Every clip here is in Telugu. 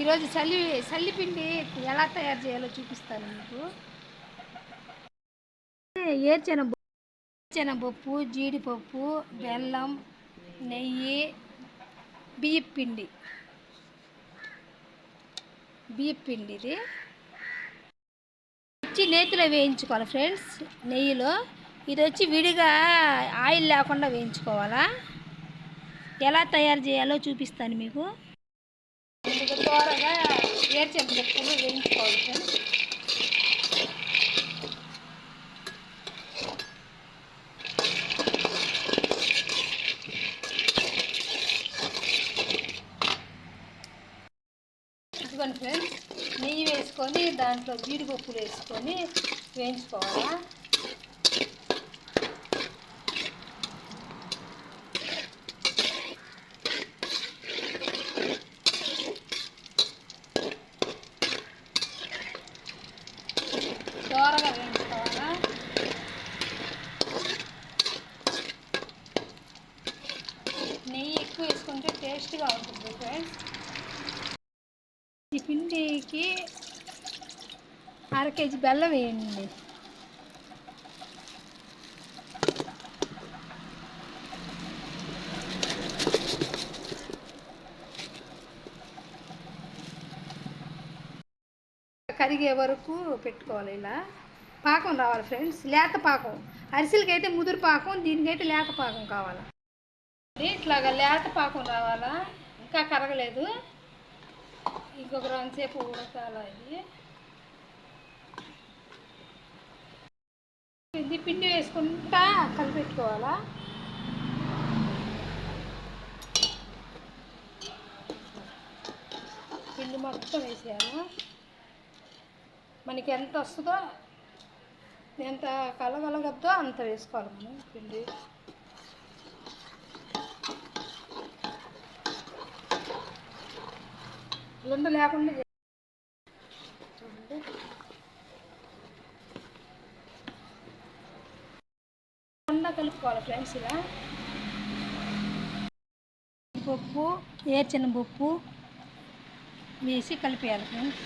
ఈరోజు చల్లి చల్లిపిండి ఎలా తయారు చేయాలో చూపిస్తాను మీకు. ఏర్చెనపప్పు శనగపప్పు జీడిపప్పు బెల్లం నెయ్యి బియ్యం పిండి. బియ్యం పిండి ఇది. వచ్చి నేతిలో వేయించుకోవాలి ఫ్రెండ్స్ నెయ్యిలో. ఇది వచ్చి విడిగా ఆయిల్ లేకుండా వేయించుకోవాలా. ఎలా తయారు చేయాలో చూపిస్తాను మీకు. త్వరగా ఏర్చెనపప్పులు వేయించుకోవాలి ఫ్రెండ్స్ ఇదిగోండి ఫ్రెండ్స్ నెయ్యి వేసుకొని దాంట్లో జీడిపప్పులు వేసుకొని వేయించుకోవాలా? వేయించుకోవాలా నెయ్యి ఎక్కువ వేసుకుంటే టేస్ట్గా ఉంటుంది ఫ్రెండ్స్ ఈ పిండికి అర కేజీ బెల్లం వేయండి కరిగే వరకు పెట్టుకోవాలి ఇలా. పాకం రావాలి ఫ్రెండ్స్ లేత పాకం. అరిసెలకి అయితే ముదురు పాకం దీనికైతే లేత పాకం కావాలి? ఇట్లాగా లేత పాకం రావాలా? ఇంకా కరగలేదు. ఇంకొక రెండు సేపు ఉడకాల ఇది? ఇది పిండి వేసుకుంటా కలిపెట్టుకోవాలా? పిండి మొత్తం వేసేయాలి? మనకి ఎంత వస్తుందో ఎంత కలగలగద్దో అంత వేసుకోవాలి మనం పిండి. లుండ లేకుండా చూడండి. కలుపుకోవాలి ఫ్రెండ్స్ ఇలా పప్పు ఏర్చిన పప్పు వేసి కలిపేయాలి ఫ్రెండ్స్.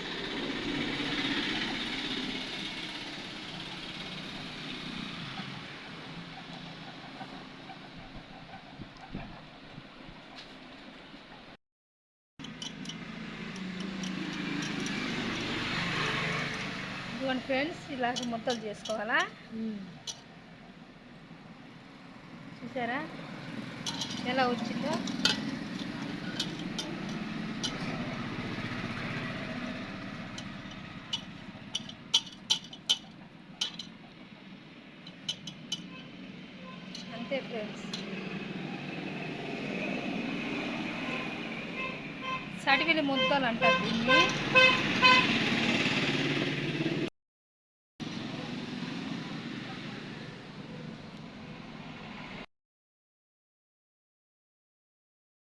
ఇదిగోండి ఫ్రెండ్స్ ఇలాగ ముద్దలు చేసుకోవాలా? చూసారా? ఎలా వచ్చిందో? అంతే ఫ్రెండ్స్. సడివిలి ముద్దలు అంటారు దీన్ని.